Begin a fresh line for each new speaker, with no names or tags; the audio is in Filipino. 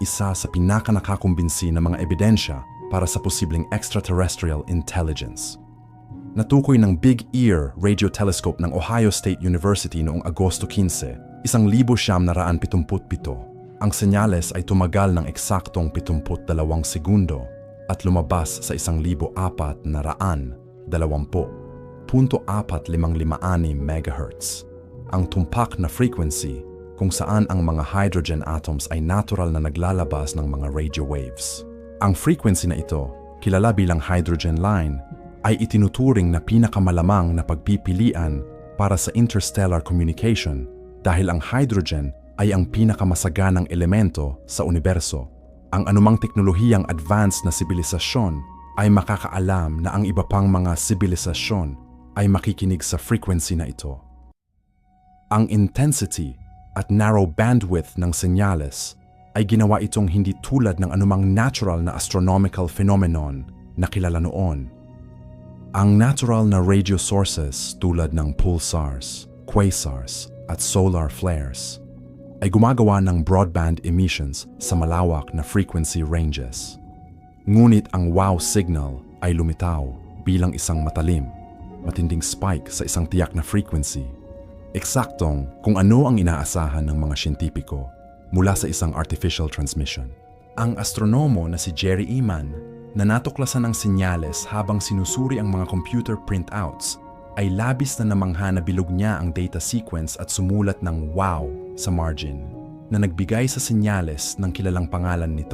isa sa pinakanakakumbinsi na mga ebidensya para sa posibleng extraterrestrial intelligence. Natukoy ng Big Ear Radio Telescope ng Ohio State University noong Agosto 15, 1977. Ang senyales ay tumagal ng eksaktong 72 segundo at lumabas sa 1,400 na raan, 20.456 MHz. Ang tumpak na frequency kung saan ang mga hydrogen atoms ay natural na naglalabas ng mga radio waves. Ang frequency na ito, kilala bilang hydrogen line, ay itinuturing na pinakamalamang na pagpipilian para sa interstellar communication dahil ang hydrogen ay ang pinakamasaganang elemento sa universo. Ang anumang teknolohiyang advanced na sibilisasyon ay makakaalam na ang iba pang mga sibilisasyon ay makikinig sa frequency na ito. Ang intensity at narrow bandwidth ng senyales ay ginawa itong hindi tulad ng anumang natural na astronomical phenomenon na kilala noon. Ang natural na radio sources tulad ng pulsars, quasars at solar flares ay gumagawa ng broadband emissions sa malawak na frequency ranges. Ngunit ang wow signal ay lumitaw bilang isang matalim, matinding spike sa isang tiyak na frequency. Eksaktong kung ano ang inaasahan ng mga siyentipiko mula sa isang artificial transmission. Ang astronomo na si Jerry Eman na natuklasan ng senyales habang sinusuri ang mga computer printouts ay labis na namangha na bilog niya ang data sequence at sumulat ng wow sa margin na nagbigay sa senyales ng kilalang pangalan nito.